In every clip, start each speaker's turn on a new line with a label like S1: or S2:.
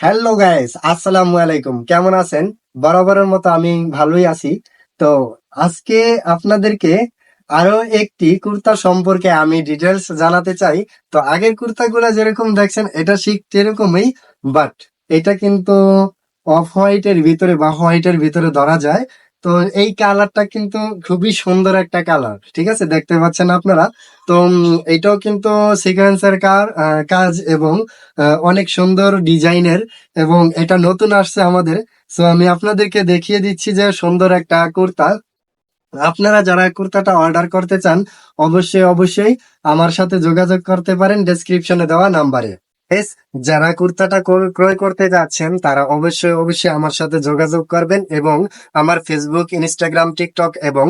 S1: Hello guys আসসালামু আলাইকুম কেমন আছেন? বরাবরের মতো আমি ভালোই আছি। তো আজকে আপনাদেরকে আরও একটি কুর্তা সম্পর্কে আমি ডিটেলস জানাতে চাই। তো আগের কুর্তাগুলো যেরকম দেখছেন, এটা ঠিক সেরকমই বাট এটা কিন্তু অফ হোয়াইটের ভিতরে বা হোয়াইটের ভিতরে ধরা যায়। তো এই কালারটা কিন্তু খুবই সুন্দর একটা কালার ঠিক আছে? দেখতে পাচ্ছেন আপনারা? তো এটাও কিন্তু সিকোয়েন্সের কাজ এবং অনেক সুন্দর ডিজাইনের এবং এটা নতুন আসছে আমাদের। সো আমি আপনাদেরকে দেখিয়ে দিচ্ছি যে সুন্দর একটা কুর্তা। আপনারা যারা কুর্তাটা অর্ডার করতে চান, অবশ্যই অবশ্যই আমার সাথে যোগাযোগ করতে পারেন ডেসক্রিপশনে দেওয়া নাম্বারে এস যারা কুর্তাটা ক্রয়- করতে যাচ্ছেন তারা অবশ্যই অবশ্যই আমার সাথে যোগাযোগ করবেন এবং আমার ফেসবুক ইনস্টাগ্রাম টিকটক এবং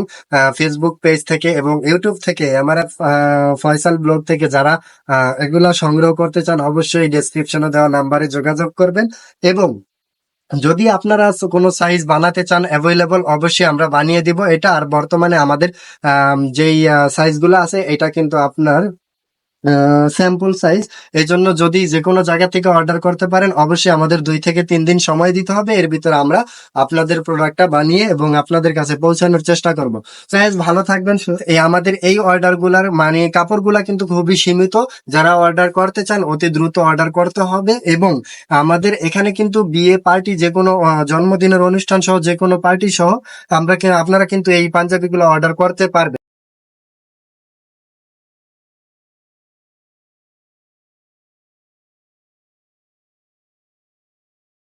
S1: ফেসবুক পেজ থেকে এবং ইউটিউব থেকে আমার ফয়সাল ব্লগ থেকে যারা এগুলা সংগ্রহ করতে চান অবশ্যই ডেসক্রিপশনে দেওয়া নাম্বারে যোগাযোগ করবেন। এবং যদি আপনারা কোনো সাইজ বানাতে চান অ্যাভেলেবল অবশ্যই আমরা বানিয়ে দিব। এটা আর বর্তমানে আমাদের আম, যেই সাইজগুলো আছে এটা কিন্তু আপনার স্যাম্পল সাইজ এই জন্য যদি যে কোনো জায়গা থেকে অর্ডার করতে পারেন অবশ্যই আমাদের দুই থেকে তিন দিন সময় দিতে হবে। এর ভিতরে আমরা আপনাদের প্রোডাক্টটা বানিয়ে এবং আপনাদের কাছে পৌঁছানোর চেষ্টা করব। সাইজ ভালো থাকবেন। এই আমাদের এই অর্ডারগুলার মানে কাপড়গুলা কিন্তু খুবই সীমিত। যারা অর্ডার করতে চান অতি দ্রুত অর্ডার করতে হবে এবং আমাদের এখানে কিন্তু বিয়ে পার্টি যে কোনো জন্মদিনের অনুষ্ঠান সহ যে কোনো পার্টি সহ আমরা আপনারা কিন্তু এই পাঞ্জাবিগুলো অর্ডার করতে পারবেন।